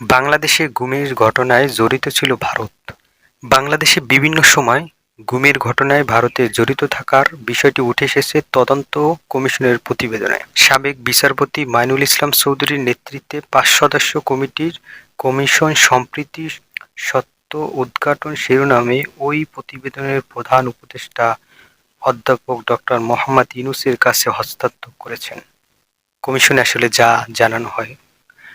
বাংলাদেশে গুমের ঘটনায় জড়িত ছিল ভারত। বাংলাদেশে বিভিন্ন সময় গুমের ঘটনায় ভারতে জড়িত থাকার বিষয়টি উঠে এসেছে তদন্ত কমিশনের প্রতিবেদনে। সাবেক বিচারপতি মাইনুল ইসলাম চৌধুরীর নেতৃত্বে পাঁচ সদস্য কমিটির কমিশন সম্প্রীতি সত্য উদ্ঘাটন শিরোনামে ওই প্রতিবেদনের প্রধান উপদেষ্টা অধ্যাপক ডক্টর মোহাম্মদ ইনুসের কাছে হস্তান্তর করেছেন। কমিশনে আসলে যা জানানো হয়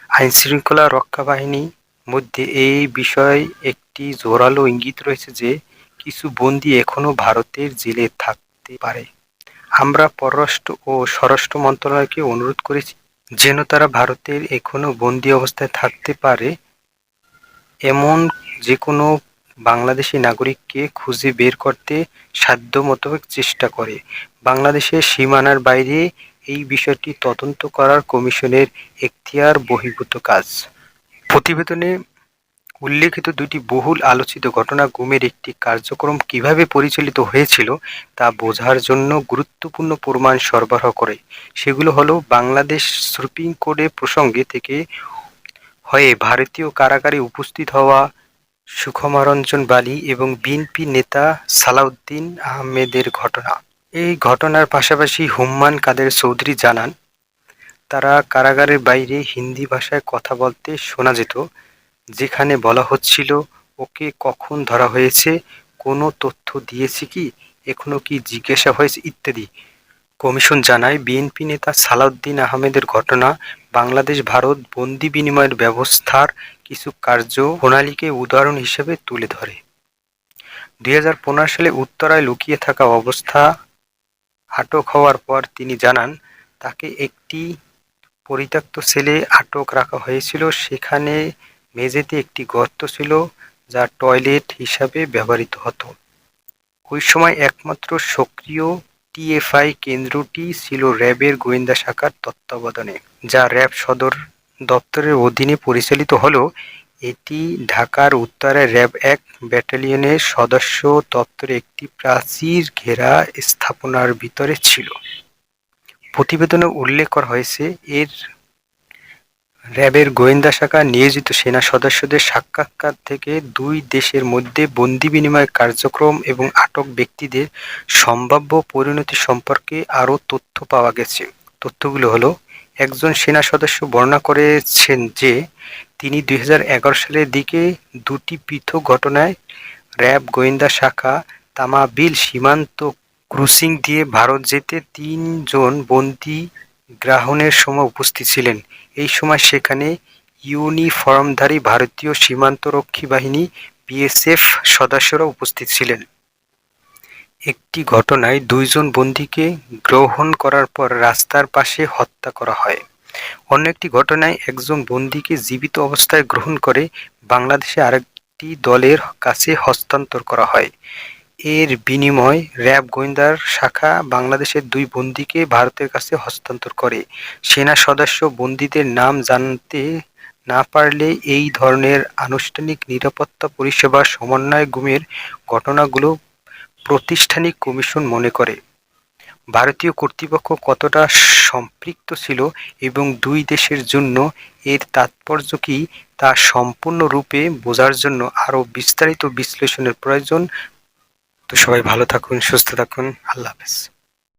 আইনশৃঙ্খলা রক্ষা বাহিনী মধ্যে এই বিষয়ে একটি জোরালো ইঙ্গিত রয়েছে যে, কিছু বন্দী এখনও ভারতের জেলে থাকতে পারে। আমরা পররাষ্ট্র ও স্বরাষ্ট্র মন্ত্রণালয়কে অনুরোধ করেছি যেন তারা ভারতের এখনও বন্দী অবস্থায় থাকতে পারে এমন যে কোনো বাংলাদেশি নাগরিককে খুঁজে বের করতে সাধ্য মোতাবেক চেষ্টা করে। বাংলাদেশের সীমানার বাইরে এই বিষয়টি তদন্ত করার কমিশনের এখতিয়ার বহির্ভূত কাজ। প্রতিবেদনে উল্লেখিত দুটি বহুল আলোচিত ঘটনা গুমের একটি কার্যক্রম কীভাবে পরিচালিত হয়েছিল তা বোঝার জন্য গুরুত্বপূর্ণ প্রমাণ সরবরাহ করে। সেগুলো হলো, বাংলাদেশ সুপ্রিম কোর্টে প্রসঙ্গে থেকে হয়ে ভারতীয় কারাগারে উপস্থিত হওয়া সুখমারঞ্জন বালি এবং বিএনপি নেতা সালাউদ্দিন আহমেদের ঘটনা। এই ঘটনার পাশাপাশি হুম্মান কাদের চৌধুরী জানান, তারা কারাগারের বাইরে হিন্দি ভাষায় কথা বলতে শোনা যেত, যেখানে বলা হচ্ছিল, ওকে কখন ধরা হয়েছে, কোনো তথ্য দিয়েছে কি, এখনও কি জিজ্ঞাসা হয়েছে, ইত্যাদি। কমিশন জানায়, বিএনপি নেতা সালাউদ্দিন আহমেদের ঘটনা, বাংলাদেশ ভারত বন্দি বিনিময়ের ব্যবস্থার কিছু কার্য প্রণালীকে উদাহরণ হিসেবে তুলে ধরে। দু হাজার পনেরো সালে উত্তরায় লুকিয়ে থাকা অবস্থা আটক হওয়ার পর তিনি জানান, তাকে একটি পরিত্যক্ত সেলে আটক রাখা হয়েছিল। সেখানে মেঝেতে একটি গর্ত ছিল যা টয়লেট হিসাবে ব্যবহৃত হতো। ওই সময় একমাত্র সক্রিয় টিএফআই কেন্দ্রটি ছিল র্যাবের গোয়েন্দা শাখার তত্ত্বাবধানে, যা র্যাব সদর দপ্তরের অধীনে পরিচালিত হলেও এটি ঢাকার উত্তরে র্যাব এক ব্যাটালিয়নের সদস্য দপ্তরে একটি প্রাচীর ঘেরা স্থাপনার ভিতরে ছিল। প্রতিবেদনে উল্লেখ করা হয়েছে, এর র্যাবের গোয়েন্দা শাখা নিয়োজিত সেনা সদস্যদের সাক্ষাৎকার থেকে দুই দেশের মধ্যে বন্দি বিনিময় কার্যক্রম এবং আটক ব্যক্তিদের সম্ভাব্য পরিণতি সম্পর্কে আরও তথ্য পাওয়া গেছে। তথ্যগুলো হলো একজন সেনা সদস্য বর্ণনা করেছেন যে, তিনি দুই হাজার এগারো সালের দিকে দুটি পৃথক ঘটনায় র্যাব, গোয়েন্দা শাখা, তামাবিল, সীমান্ত ক্রসিং দিয়ে ভারত যেতে তিনজন বন্দি গ্রহণের সময় উপস্থিত ছিলেন। এই সময় সেখানে ইউনিফর্মধারী ভারতীয় সীমান্তরক্ষী বাহিনী বিএসএফ সদস্যরা উপস্থিত ছিলেন। একটি ঘটনায় দুইজন বন্দীকে গ্রহণ করার পর রাস্তার পাশে হত্যা করা হয়। অন্য একটি ঘটনায় একজন বন্দীকে জীবিত অবস্থায় গ্রহণ করে বাংলাদেশে আরেকটি দলের কাছে হস্তান্তর করা হয়। এর বিনিময় র্যাব গোয়েন্দার শাখা বাংলাদেশের দুই বন্দীকে ভারতের কাছে হস্তান্তর করে। সেনা সদস্য বন্দীদের নাম জানতে না পারলে এই ধরনের আনুষ্ঠানিক নিরাপত্তা পরিষেবা সমন্বয় গুমের ঘটনাগুলো প্রতিষ্ঠানিক কমিশন মনে করে। ভারতীয় কর্তৃপক্ষ কতটা সম্পৃক্ত ছিল এবং দুই দেশের জন্য এর তাৎপর্য কি, তা সম্পূর্ণরূপে বোঝার জন্য আরও বিস্তারিত বিশ্লেষণের প্রয়োজন। তো সবাই ভালো থাকুন, সুস্থ থাকুন। আল্লাহ হাফেজ।